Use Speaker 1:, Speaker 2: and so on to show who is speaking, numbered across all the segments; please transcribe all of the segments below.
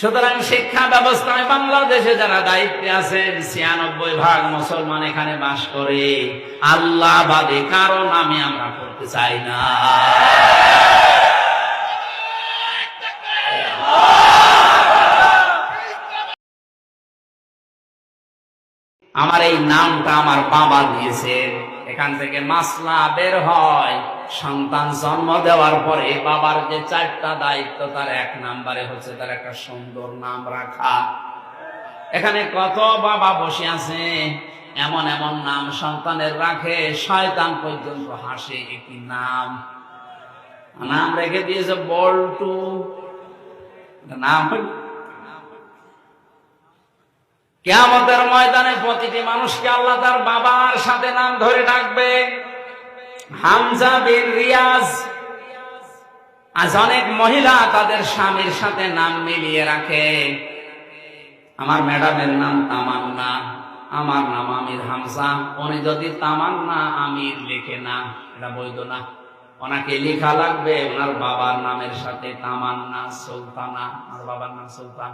Speaker 1: সুতরাং শিক্ষা ব্যবস্থায় বাংলাদেশে যারা দায়িত্বে আছেন, ছিয়ানব্বই ভাগ মুসলমান এখানে বাস করে। আল্লাহ বাদে কারও নামে আমরা করতে চাই না। আমার এই নামটা আমার বাবা দিয়েছেন এখান থেকে মাসলা বের হয়। সন্তান জন্ম দেওয়ার পরে বাবার যে চারটা দায়িত্ব, তার এক নাম্বারে হচ্ছে তার একটা সুন্দর নাম রাখা। এখানে কত বাবা বসে আছে, এমন এমন নাম সন্তানের রাখে, শয়তান পর্যন্ত হাসে একটি নাম। নাম রেখে দিয়েছে বল্টু। নাম কেয়ামতের ময়দানে প্রতিটি মানুষকে আল্লাহ তার বাবার সাথে নাম ধরে ডাকবে। হামজা বিন রিয়াজ। আজ অনেক মহিলা তাদের স্বামীর সাথে নাম মিলিয়ে রাখে। আমার ম্যাডামের নাম তামান্না, আমার নাম আমির হামজা। উনি যদি তামান্না, আমির লেখে না, এটা বৈধ না। ওনাকে লেখা লাগবে, ওনার বাবার নামের সাথে তামান্না সুলতানা, আমার বাবার নাম সুলতান।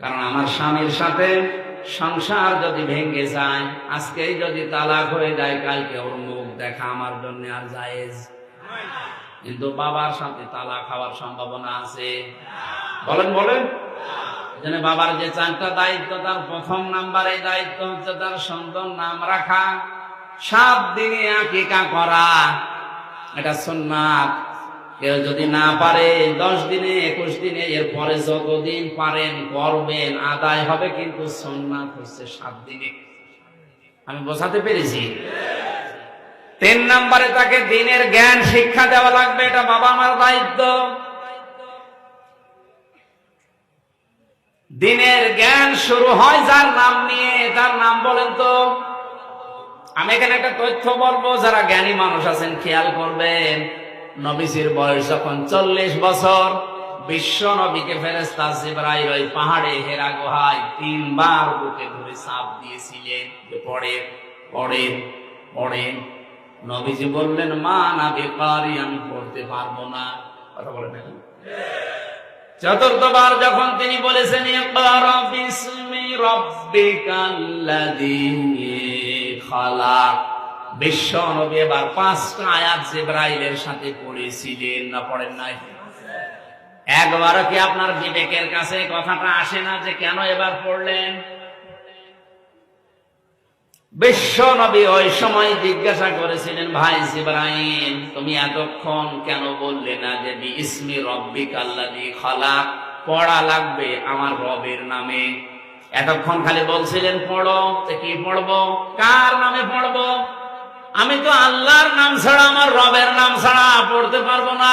Speaker 1: কারণ আমার স্বামীর সাথে সংসার যদি ভেঙে যায়, আজকেই যদি তালাক হয়ে যায়, কালকে ওর মুখ দেখা আমার জন্য আর জায়েজ। কিন্তু বাবার সাথে তালাক খাওয়ার সম্ভাবনা আছে। বলেন বলেন। এজন্য বাবার যে চারটা দায়িত্ব, তার প্রথম নাম্বারে দায়িত্ব হচ্ছে তার সন্তান নাম রাখা, সাত দিনে আকিকা করা। এটা সুন্নাত। কেউ যদি না পারে, দশ দিনে, একুশ দিনে, এরপরে যতদিন পারেন, করবেন, আদায় হবে কিন্তু সোননাথ হচ্ছে সাত দিনে। আমি বোঝাতে পেরেছি? তিন নম্বরে তাকে দিনের জ্ঞান, শিক্ষা দেওয়া লাগবে, এটা বাবা মার দায়িত্ব। দিনের জ্ঞান শুরু হয় যার নাম নিয়ে, তার নাম বলেন তো। আমি এখানে একটা তথ্য বলব, যারা জ্ঞানী মানুষ আছেন, খেয়াল করবেন। নবীজির বয়স যখন চল্লিশ বছর, বিশ্ব নবীকে ফেরেস্তা জিব্রাইল ওই পাহাড়ে হেরা গুহায় তিনবার বুকে ধরে চাপ দিয়েছিলেন যে পড়েন পড়েন পড়েন নবীজি বললেন, মা না বেকারি, আমি পড়তে পারব না। কথা বলেন এখন চতুর্থবার যখন তিনি বলেছেন বিসমি রাব্বিকাল্লাযী খালাক। বিশ্ব নবী এবার পাঁচটা আয়াত জিব্রাইলের সাথে পড়েছিলেন, না পড়েন নাই? একবারও কি আপনার বিবেকের কাছে কথাটা আসে না যে কেন এবার পড়লেন? বিশ্ব নবী ওই সময় জিজ্ঞাসা করেছিলেন, ভাই জিব্রাইল, তুমি এতক্ষণ কেন বললে না যে ইসমি রব্বিক আল্লাদি খালাক? পড়া লাগবে আমার রবের নামে। এতক্ষণ খালি বলছিলেন, পড়ো কি পড়ব? কার নামে পড়ব? আমি তো আল্লাহর নাম ছাড়া, আমার রবের নাম ছাড়া পড়তে পারব না।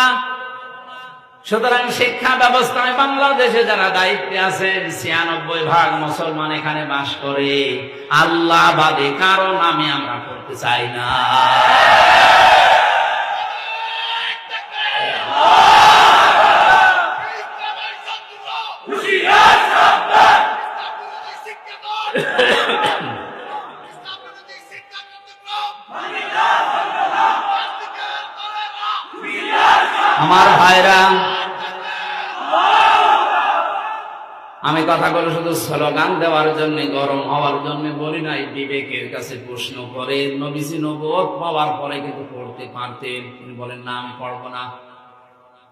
Speaker 1: সুতরাং শিক্ষা ব্যবস্থায় বাংলাদেশে যারা দায়িত্বে আছেন, ছিয়ানব্বই ভাগ মুসলমান এখানে বাস করে। আল্লাহ বাদে কারও নামে আমরা পড়তে চাই না। আমার ভাইরা। আমি কথাগুলো শুধু স্লোগান দেওয়ার জন্য, গরম হওয়ার জন্য বলি নাই, বিবেকের কাছে প্রশ্ন করে। নবীজি নবত পাওয়ার পরে কিন্তু পড়তে পারতেন। তিনি বলেন, না, আমি পড়ব না।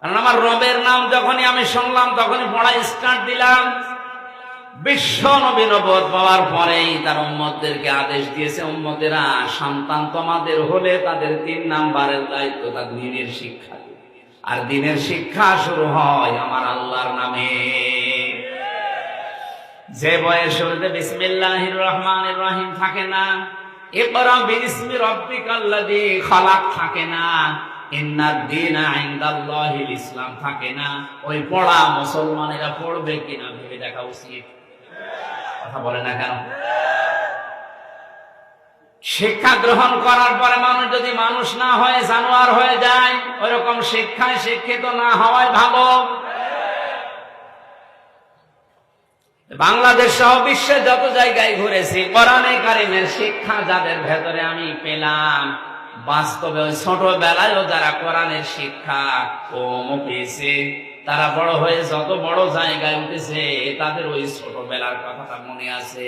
Speaker 1: কারণ আমার রবের নাম যখনই আমি শুনলাম, তখনই পড়া স্টার্ট দিলাম। বিশ্ব নবী নবত পাওয়ার পরেই তার উম্মতদেরকে আদেশ দিয়েছে, উম্মতেরা, সন্তান তোমাদের হলে তাদের তিন নাম্বারের দায়িত্ব তার দিনের শিক্ষা। আর দিনের শিক্ষা শুরু হয় আমার আল্লাহর নামে। যে বয়ের শুরুতে বিসমিল্লাহির রহমানির রহিম থাকে না। ওই পড়া মুসলমানেরা পড়বে কিনা ভেবে দেখা উচিত। কথা বলে না কেন? শিক্ষা গ্রহণ করার পরে মানুষ যদি মানুষ না হয়, জানোয়ার হয়ে যায়, ওইরকম শিক্ষায় শিক্ষিত না হওয়ায় ভালো। বাংলাদেশ সহ বিশ্বে যত জায়গায় ঘুরেছি, কোরআনে কারিমের শিক্ষা যাদের ভেতরে আমি পেলাম, বাস্তবে ওই ছোটবেলায়ও যারা কোরআনের শিক্ষা কমও পেয়েছে, তারা বড় হয়ে যত বড় জায়গায় উঠেছে, তাদের ওই ছোটবেলার কথাটা মনে আছে।